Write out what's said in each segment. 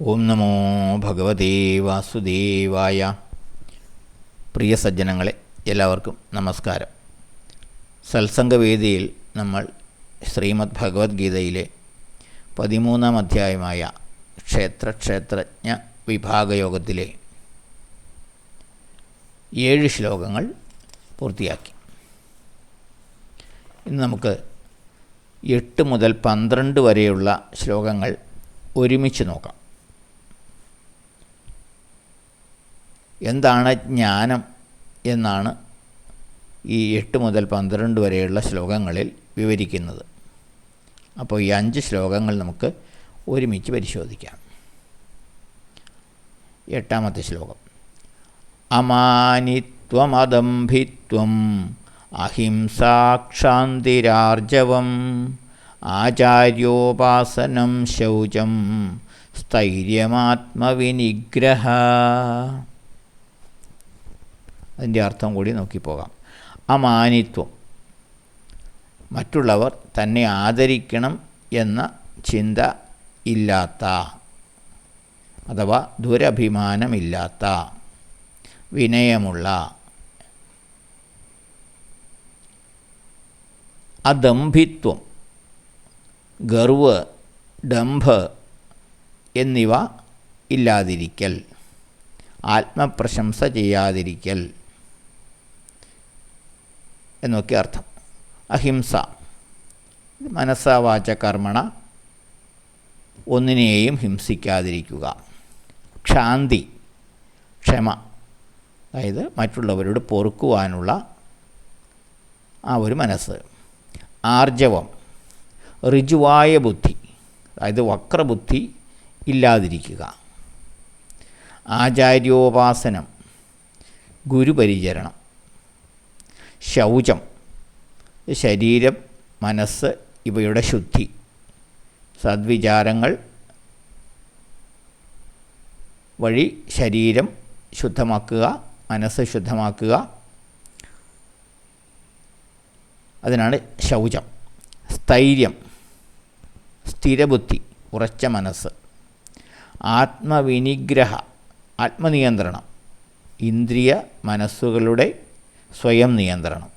ഓം നമോ ഭഗവതേ വാസുദേവായ. പ്രിയ സജ്ജനങ്ങളെ എല്ലാവർക്കും നമസ്കാരം. സത്സംഗവേദിയിൽ നമ്മൾ ശ്രീമദ് ഭഗവത്ഗീതയിലെ പതിമൂന്നാം അധ്യായമായ ക്ഷേത്രക്ഷേത്രജ്ഞ വിഭാഗയോഗത്തിലെ ഏഴ് ശ്ലോകങ്ങൾ പൂർത്തിയാക്കി. ഇന്ന് നമുക്ക് എട്ട് മുതൽ പന്ത്രണ്ട് വരെയുള്ള ശ്ലോകങ്ങൾ ഒരുമിച്ച് നോക്കാം. എന്താണ് ജ്ഞാനം എന്നാണ് ഈ എട്ട് മുതൽ പന്ത്രണ്ട് വരെയുള്ള ശ്ലോകങ്ങളിൽ വിവരിക്കുന്നത്. അപ്പോൾ ഈ അഞ്ച് ശ്ലോകങ്ങൾ നമുക്ക് ഒരുമിച്ച് പരിശോധിക്കാം. എട്ടാമത്തെ ശ്ലോകം. അമാനിത്വമദംഭിത്വം അഹിംസാക്ഷാന്തിരാർജവം ആചാര്യോപാസനം ശൗചം സ്ഥൈര്യമാത്മവിനിഗ്രഹ അതിന്റെ അർത്ഥം കൂടി നോക്കിപ്പോകാം അമാനിത്വം. മറ്റുള്ളവർ തന്നെ ആദരിക്കണം എന്ന ചിന്ത ഇല്ലാത്ത അഥവാ ദുരഭിമാനമില്ലാത്ത വിനയമുള്ള അദംഭിത്വം ഗർവ് ഡംഭ് എന്നിവ ഇല്ലാതിരിക്കൽ ആത്മപ്രശംസ ചെയ്യാതിരിക്കൽ എന്നൊക്കെ അർത്ഥം. അഹിംസ. മനസ്സാവാച കർമ്മണ ഒന്നിനെയും ഹിംസിക്കാതിരിക്കുക. ക്ഷാന്തി. ക്ഷമ. അതായത് മറ്റുള്ളവരോട് പൊറുക്കുവാനുള്ള ആ ഒരു മനസ്സ്. ആർജവം. ഋജുവായ ബുദ്ധി. അതായത് വക്രബുദ്ധി ഇല്ലാതിരിക്കുക. ആചാര്യോപാസനം. ഗുരുപരിചരണം. ശൗചം. ശരീരം മനസ്സ് ഇവയുടെ ശുദ്ധി. സദ്വിചാരങ്ങൾ വഴി ശരീരം ശുദ്ധമാക്കുക മനസ്സ് ശുദ്ധമാക്കുക. അതിനാണ് ശൗചം. സ്ഥൈര്യം സ്ഥിരബുദ്ധി ഉറച്ച മനസ്സ്. ആത്മവിനിഗ്രഹ ആത്മനിയന്ത്രണം ഇന്ദ്രിയ മനസ്സുകളുടെ സ്വയം നിയന്ത്രണം.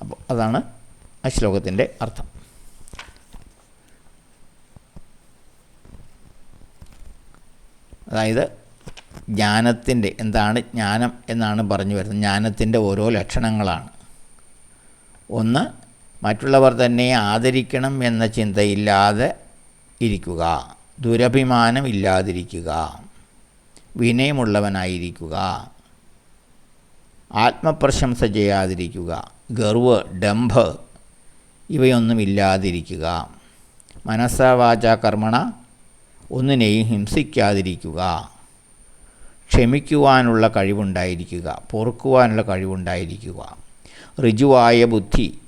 അപ്പോൾ അതാണ് ആ ശ്ലോകത്തിന്റെ അർത്ഥം. അതായത് ജ്ഞാനത്തിന്റെ എന്താണ് ജ്ഞാനം എന്നാണ് പറഞ്ഞു വരുന്നത്. ജ്ഞാനത്തിന്റെ ഓരോ ലക്ഷണങ്ങളാണ്. ഒന്ന് മറ്റുള്ളവർ തന്നെ ആദരിക്കണം എന്ന ചിന്തയില്ലാതെ ഇരിക്കുക. ദുരഭിമാനം ഇല്ലാതിരിക്കുക വിനയമുള്ളവനായിരിക്കുക. ആത്മപ്രശംസ ചെയ്യാതിരിക്കുക. ഗർവ് ഡംഭ് ഇവയൊന്നും ഇല്ലാതിരിക്കുക മനസ്സാ വാച കർമ്മണ ഒന്നിനെയും ഹിംസിക്കാതിരിക്കുക. ക്ഷമിക്കുവാനുള്ള കഴിവുണ്ടായിരിക്കുക. പൊറുക്കുവാനുള്ള കഴിവുണ്ടായിരിക്കുക. ഋജുവായ ബുദ്ധി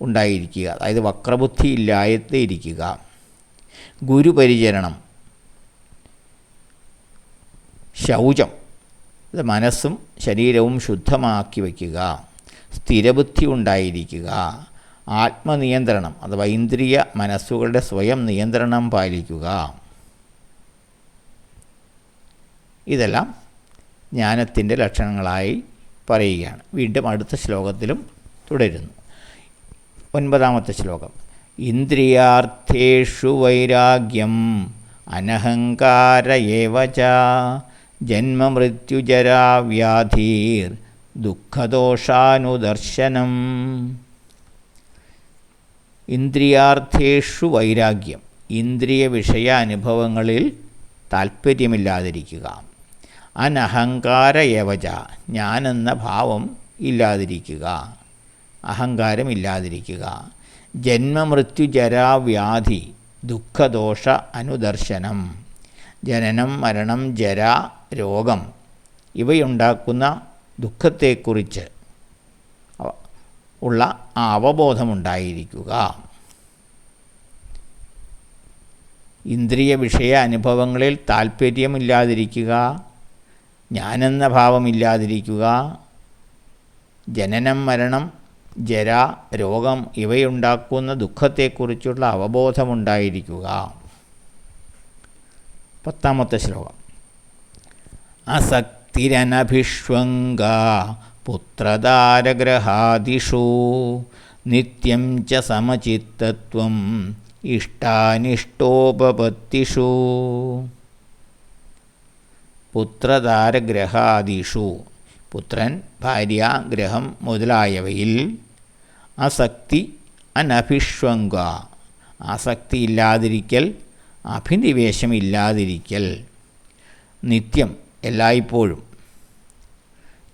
ഉണ്ടായിരിക്കുക. അതായത് വക്രബുദ്ധി ഇല്ലാതെ ഇരിക്കുക. ഗുരുപരിചരണം. ശൗചം. മനസ്സും ശരീരവും ശുദ്ധമാക്കി വയ്ക്കുക. സ്ഥിരബുദ്ധി ഉണ്ടായിരിക്കുക. ആത്മനിയന്ത്രണം അഥവാ ഇന്ദ്രിയ മനസ്സുകളുടെ സ്വയം നിയന്ത്രണം പാലിക്കുക. ഇതെല്ലാം ജ്ഞാനത്തിന്റെ ലക്ഷണങ്ങളായി പറയുകയാണ്. വീണ്ടും അടുത്ത ശ്ലോകത്തിലും തുടരുന്നു. ഒൻപതാമത്തെ ശ്ലോകം. ഇന്ദ്രിയാർത്ഥേഷു വൈരാഗ്യം അനഹങ്കാര ജന്മമൃത്യുജരാവ്യാധീർ ദുഃഖദോഷാനുദർശനം. ഇന്ദ്രിയാർത്ഥേഷു വൈരാഗ്യം ഇന്ദ്രിയ വിഷയ അനുഭവങ്ങളിൽ താല്പര്യമില്ലാതിരിക്കുക അനഹങ്കാര യവച ഞാനെന്ന ഭാവം ഇല്ലാതിരിക്കുക. അഹങ്കാരമില്ലാതിരിക്കുക. ജന്മമൃത്യുജരാവ്യാധി ദുഃഖദോഷ അനുദർശനം ജനനം മരണം ജര രോഗം ഇവയുണ്ടാക്കുന്ന ദുഃഖത്തെക്കുറിച്ച് ഉള്ള ആ അവബോധമുണ്ടായിരിക്കുക. ഇന്ദ്രിയ വിഷയ അനുഭവങ്ങളിൽ താല്പര്യമില്ലാതിരിക്കുക ഞാനെന്ന ഭാവമില്ലാതിരിക്കുക ജനനം മരണം ജര രോഗം ഇവയുണ്ടാക്കുന്ന ദുഃഖത്തെക്കുറിച്ചുള്ള അവബോധമുണ്ടായിരിക്കുക. പത്താമത്തെ ശ്ലോകം. അസക്തിരനഭിഷ്വംഗ പുത്രദാരഗ്രഹാദിഷു നിത്യം ച സമചിത്തത്വം ഇഷ്ടാനിഷ്ടോപപത്തിഷു. പുത്രദാരഗ്രഹാദിഷു പുത്രൻ ഭാര്യ ഗ്രഹം മുതലായവയിൽ അസക്തി അനഭിഷ്വങ്ക. ആസക്തി ഇല്ലാതിരിക്കൽ അഭിനിവേശമില്ലാതിരിക്കൽ. നിത്യം എല്ലായ്പ്പോഴും.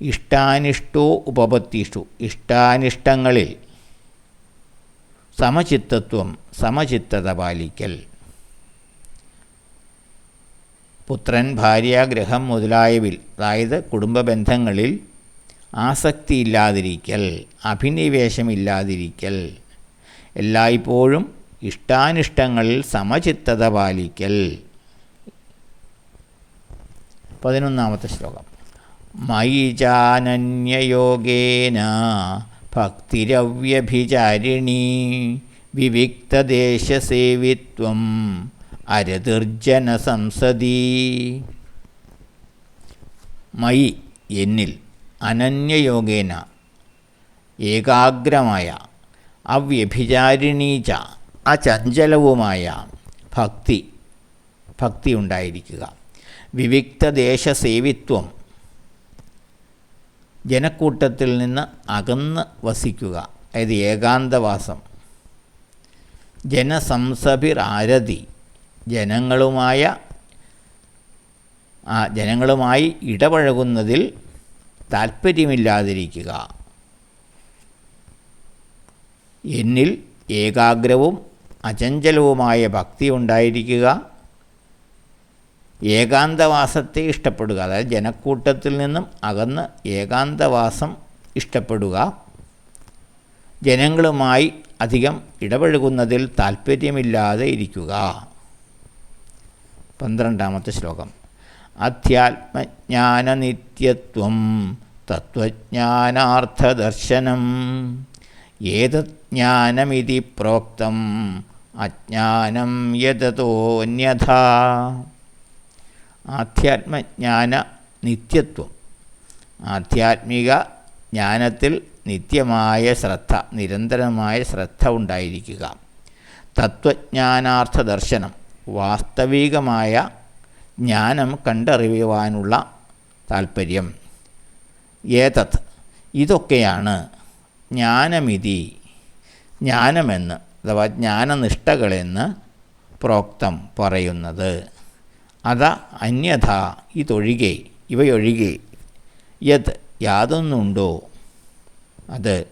ഇഷ്ടാനിഷ്ടോ ഉപപത്തിഷ്ടു ഇഷ്ടാനിഷ്ടങ്ങളിൽ സമചിത്തത്വം സമചിത്തത പാലിക്കൽ. പുത്രൻ ഭാര്യ ഗ്രഹം മുതലായവിൽ അതായത് കുടുംബ ബന്ധങ്ങളിൽ ആസക്തിയില്ലാതിരിക്കൽ അഭിനിവേശമില്ലാതിരിക്കൽ എല്ലായ്പ്പോഴും ഇഷ്ടാനിഷ്ടങ്ങളിൽ സമചിത്തത പാലിക്കൽ. പതിനൊന്നാമത്തെ ശ്ലോകം. മയി ചാനന്യയോഗേന ഭക്തിരവ്യഭിചാരിണീ വിവിക്തദേശസേവിത്വം അരതിർജന സംസദീ മയി എന്നിൽ അനന്യയോഗേന ഏകാഗ്രമായ അവ്യഭിചാരിണീച്ച അചഞ്ചലവുമായ ഭക്തി ഭക്തി ഉണ്ടായിരിക്കുക. വിവിക്തദേശസേവിത്വം ജനക്കൂട്ടത്തിൽ നിന്ന് അകന്ന് വസിക്കുക. അതായത് ഏകാന്തവാസം. ജനസംസഭിർ ആരതി ജനങ്ങളുമായ ആ ജനങ്ങളുമായി ഇടപഴകുന്നതിൽ താല്പര്യമില്ലാതിരിക്കുക എന്നിൽ ഏകാഗ്രവും അചഞ്ചലവുമായ ഭക്തി ഉണ്ടായിരിക്കുക. ഏകാന്തവാസത്തെ ഇഷ്ടപ്പെടുക. അതായത് ജനക്കൂട്ടത്തിൽ നിന്നും അകന്ന് ഏകാന്തവാസം ഇഷ്ടപ്പെടുക. ജനങ്ങളുമായി അധികം ഇടപഴകുന്നതിൽ താല്പര്യമില്ലാതെ ഇരിക്കുക. പന്ത്രണ്ടാമത്തെ ശ്ലോകം. അധ്യാത്മജ്ഞാനനിത്യത്വം തത്വജ്ഞാനാർത്ഥദർശനം ഏതജ്ഞാനമിതി പ്രോക്തം? അജ്ഞാനം യതതോന്യഥാ ആധ്യാത്മജ്ഞാന നിത്യത്വം ആധ്യാത്മിക ജ്ഞാനത്തിൽ നിത്യമായ ശ്രദ്ധ നിരന്തരമായ ശ്രദ്ധ ഉണ്ടായിരിക്കുക. തത്വജ്ഞാനാർത്ഥ ദർശനം വാസ്തവികമായ ജ്ഞാനം കണ്ടറിയുവാനുള്ള താല്പര്യം ഏതത്? ഇതൊക്കെയാണ് ജ്ഞാനമിതി ജ്ഞാനമെന്ന് അഥവാ ജ്ഞാനനിഷ്ഠകളെന്ന് പ്രോക്തം പറയുന്നത്. അത അന്യഥ ഇതൊഴികെ ഇവയൊഴികെ യത് യാതൊന്നുണ്ടോ? അത്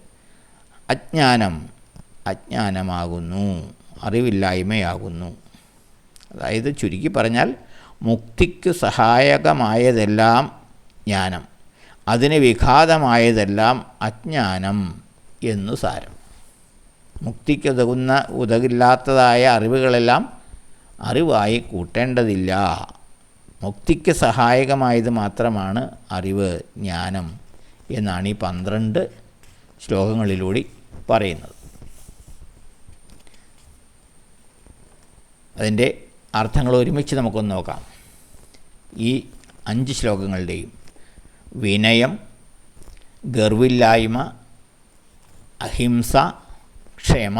അജ്ഞാനം അജ്ഞാനമാകുന്നു അറിവില്ലായ്മയാകുന്നു. അതായത് ചുരുക്കി പറഞ്ഞാൽ മുക്തിക്ക് സഹായകമായതെല്ലാം ജ്ഞാനം അതിന് വിഘാതമായതെല്ലാം അജ്ഞാനം എന്നു സാരം. മുക്തിക്കുതകുന്ന ഉതകില്ലാത്തതായ അറിവുകളെല്ലാം അറിവായി കൂട്ടേണ്ടതില്ല. മുക്തിക്ക് സഹായകമായത് മാത്രമാണ് അറിവ് ജ്ഞാനം എന്നാണ് ഈ പന്ത്രണ്ട് ശ്ലോകങ്ങളിലൂടെ പറയുന്നത്. അതിന്റെ അർത്ഥങ്ങൾ ഒരുമിച്ച് നമുക്കൊന്ന് നോക്കാം. ഈ അഞ്ച് ശ്ലോകങ്ങളുടെയും വിനയം ഗർവില്ലായ്മ അഹിംസ ക്ഷമ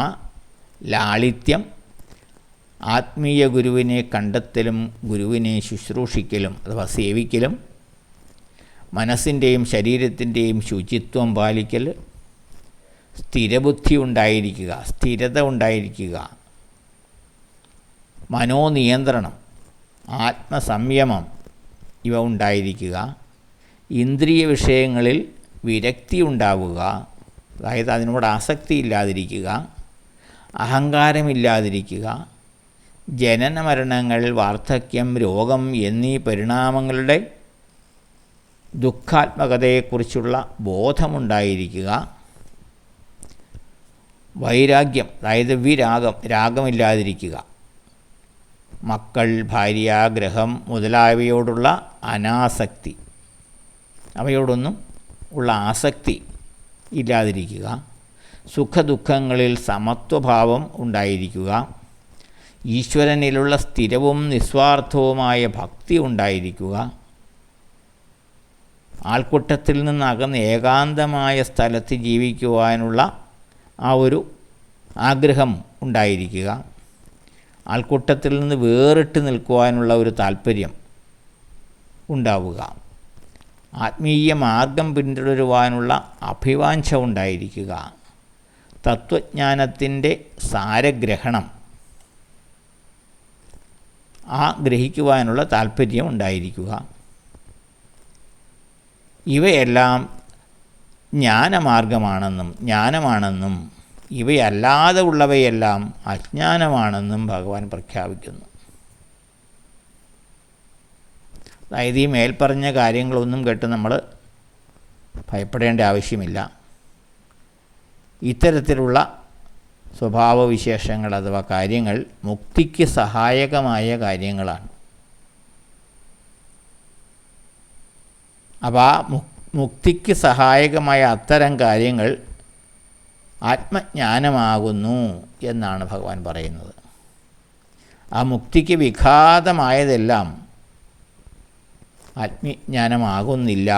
ലാളിത്യം ആത്മീയ ഗുരുവിനെ കണ്ടെത്തലും ഗുരുവിനെ ശുശ്രൂഷിക്കലും അഥവാ സേവിക്കലും മനസ്സിന്റെയും ശരീരത്തിന്റെയും ശുചിത്വം പാലിക്കൽ സ്ഥിരബുദ്ധി ഉണ്ടായിരിക്കുക സ്ഥിരത ഉണ്ടായിരിക്കുക മനോനിയന്ത്രണം ആത്മസംയമം ഇവ ഉണ്ടായിരിക്കുക. ഇന്ദ്രിയ വിഷയങ്ങളിൽ വിരക്തി ഉണ്ടാവുക. അതായത് അതിനോട് ആസക്തി ഇല്ലാതിരിക്കുക. അഹങ്കാരമില്ലാതിരിക്കുക ജനന മരണങ്ങൾ വാർദ്ധക്യം രോഗം എന്നീ പരിണാമങ്ങളുടെ ദുഃഖാത്മകതയെക്കുറിച്ചുള്ള ബോധമുണ്ടായിരിക്കുക. വൈരാഗ്യം അതായത് വിരാഗം രാഗമില്ലാതിരിക്കുക. മക്കൾ ഭാര്യ ഗ്രഹം മുതലായവയോടുള്ള അനാസക്തി. അവയോടൊന്നും ഉള്ള ആസക്തി ഇല്ലാതിരിക്കുക. സുഖദുഃഖങ്ങളിൽ സമത്വഭാവം ഉണ്ടായിരിക്കുക. ഈശ്വരനിലുള്ള സ്ഥിരവും നിസ്വാർത്ഥവുമായ ഭക്തി ഉണ്ടായിരിക്കുക. ആൾക്കൂട്ടത്തിൽ നിന്ന് അകന്ന് ഏകാന്തമായ സ്ഥലത്ത് ജീവിക്കുവാനുള്ള ആ ഒരു ആഗ്രഹം ഉണ്ടായിരിക്കുക. ആൾക്കൂട്ടത്തിൽ നിന്ന് വേറിട്ട് നിൽക്കുവാനുള്ള ഒരു താല്പര്യം ഉണ്ടാവുക. ആത്മീയ മാർഗം പിന്തുടരുവാനുള്ള അഭിവാഞ്ച ഉണ്ടായിരിക്കുക. തത്വജ്ഞാനത്തിന്റെ സാരഗ്രഹണം ആ ഗ്രഹിക്കുവാനുള്ള താല്പര്യം ഉണ്ടായിരിക്കുക. ഇവയെല്ലാം ജ്ഞാനമാർഗമാണെന്നും ജ്ഞാനമാണെന്നും ഇവയല്ലാതെ ഉള്ളവയെല്ലാം അജ്ഞാനമാണെന്നും ഭഗവാൻ പ്രഖ്യാപിക്കുന്നു. അതായത് ഈ മേൽപ്പറഞ്ഞ കാര്യങ്ങളൊന്നും കേട്ട് നമ്മൾ ഭയപ്പെടേണ്ട ആവശ്യമില്ല. ഇത്തരത്തിലുള്ള സ്വഭാവവിശേഷങ്ങൾ അഥവാ കാര്യങ്ങൾ മുക്തിക്ക് സഹായകമായ കാര്യങ്ങളാണ്. അപ്പോൾ ആ മുക്തിക്ക് സഹായകമായ അത്തരം കാര്യങ്ങൾ ആത്മജ്ഞാനമാകുന്നു എന്നാണ് ഭഗവാൻ പറയുന്നത്. ആ മുക്തിക്ക് വിഘാതമായതെല്ലാം ആത്മജ്ഞാനമാകുന്നില്ല.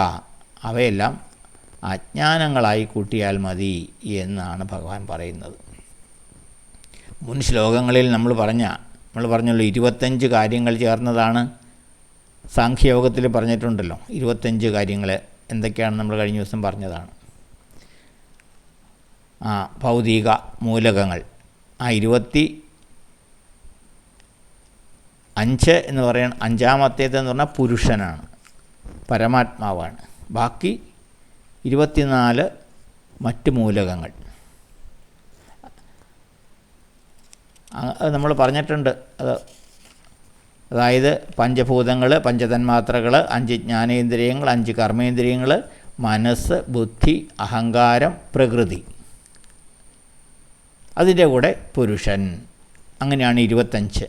അവയെല്ലാം അജ്ഞാനങ്ങളായി കൂട്ടിയാൽ മതി എന്നാണ് ഭഗവാൻ പറയുന്നത്. മുൻ ശ്ലോകങ്ങളിൽ നമ്മൾ പറഞ്ഞ നമ്മൾ പറഞ്ഞല്ലോ ഇരുപത്തഞ്ച് കാര്യങ്ങൾ ചേർന്നതാണ്. സാഖ്യയോഗത്തിൽ പറഞ്ഞിട്ടുണ്ടല്ലോ ഇരുപത്തഞ്ച് കാര്യങ്ങൾ എന്തൊക്കെയാണ് നമ്മൾ കഴിഞ്ഞ ദിവസം പറഞ്ഞതാണ്. ഭൗതിക മൂലകങ്ങൾ. ആ ഇരുപത്തി അഞ്ച് എന്ന് പറയുന്ന അഞ്ചാമത്തേതെന്ന് പറഞ്ഞാൽ പുരുഷനാണ്. പരമാത്മാവാണ്. ബാക്കി ഇരുപത്തിനാല് മറ്റ് മൂലകങ്ങൾ. നമ്മൾ പറഞ്ഞിട്ടുണ്ട്. അത് അതായത് പഞ്ചഭൂതങ്ങൾ പഞ്ചതന്മാത്രകൾ അഞ്ച് ജ്ഞാനേന്ദ്രിയങ്ങൾ അഞ്ച് കർമ്മേന്ദ്രിയങ്ങൾ മനസ്സ് ബുദ്ധി അഹങ്കാരം പ്രകൃതി. അതിന്റെ കൂടെ പുരുഷൻ. അങ്ങനെയാണ് ഇരുപത്തഞ്ച്.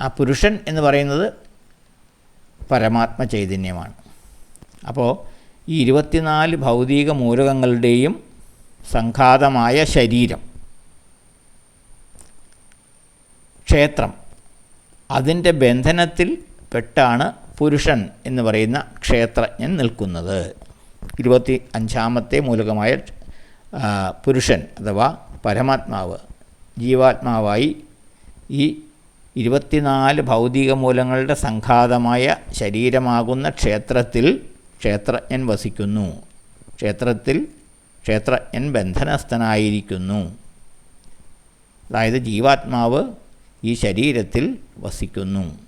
ആ പുരുഷൻ എന്ന് പറയുന്നത് പരമാത്മ ചൈതന്യമാണ് അപ്പോൾ ഈ ഇരുപത്തിനാല് ഭൗതിക മൂലകങ്ങളുടെയും സംഘാതമായ ശരീരം ക്ഷേത്രം അതിന്റെ ബന്ധനത്തിൽ പെട്ടാണ് പുരുഷൻ എന്ന് പറയുന്ന ക്ഷേത്രജ്ഞൻ നിൽക്കുന്നത്. ഇരുപത്തി അഞ്ചാമത്തെ മൂലകമായ പുരുഷൻ അഥവാ പരമാത്മാവ് ജീവാത്മാവായി ഈ ഇരുപത്തിനാല് ഭൗതിക മൂലങ്ങളുടെ സംഘാതമായ ശരീരമാകുന്ന ക്ഷേത്രത്തിൽ ക്ഷേത്രജ്ഞൻ വസിക്കുന്നു. ക്ഷേത്രത്തിൽ ക്ഷേത്രജ്ഞൻ ബന്ധനസ്ഥനായിരിക്കുന്നു. അതായത് ജീവാത്മാവ് ഈ ശരീരത്തിൽ വസിക്കുന്നു.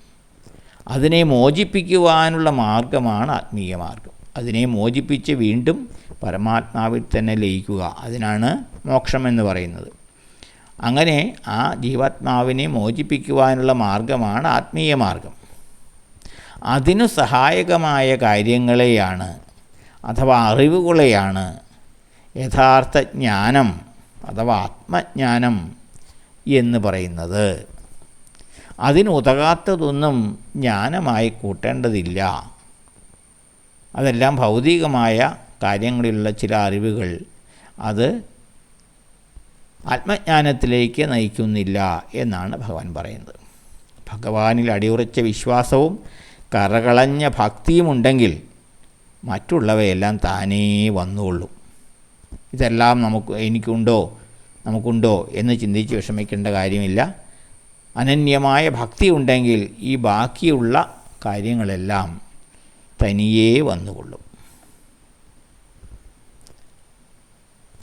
അതിനെ മോചിപ്പിക്കുവാനുള്ള മാർഗമാണ് ആത്മീയ മാർഗം. അതിനെ മോചിപ്പിച്ച് വീണ്ടും പരമാത്മാവിൽ തന്നെ ലയിക്കുക. അതിനാണ് മോക്ഷം എന്ന് പറയുന്നത്. അങ്ങനെ ആ ജീവാത്മാവിനെ മോചിപ്പിക്കുവാനുള്ള മാർഗമാണ് ആത്മീയ മാർഗം. അതിനു സഹായകമായ കാര്യങ്ങളെയാണ് അഥവാ അറിവുകളെയാണ് യഥാർത്ഥ ജ്ഞാനം അഥവാ ആത്മജ്ഞാനം എന്ന് പറയുന്നത്. അതിനുതകാത്തതൊന്നും ജ്ഞാനമായി കൂട്ടേണ്ടതില്ല. അതെല്ലാം ഭൗതികമായ കാര്യങ്ങളിലുള്ള ചില അറിവുകൾ അത് ആത്മജ്ഞാനത്തിലേക്ക് നയിക്കുന്നില്ല എന്നാണ് ഭഗവാൻ പറയുന്നത്. ഭഗവാനിൽ അടിയുറച്ച വിശ്വാസവും കറകളഞ്ഞ ഭക്തിയുമുണ്ടെങ്കിൽ മറ്റുള്ളവയെല്ലാം താനേ വന്നുകൊള്ളും. ഇതെല്ലാം നമുക്ക് എനിക്കുണ്ടോ നമുക്കുണ്ടോ എന്ന് ചിന്തിച്ച് വിഷമിക്കേണ്ട കാര്യമില്ല. അനന്യമായ ഭക്തി ഉണ്ടെങ്കിൽ ഈ ബാക്കിയുള്ള കാര്യങ്ങളെല്ലാം തനിയേ വന്നുകൊള്ളും.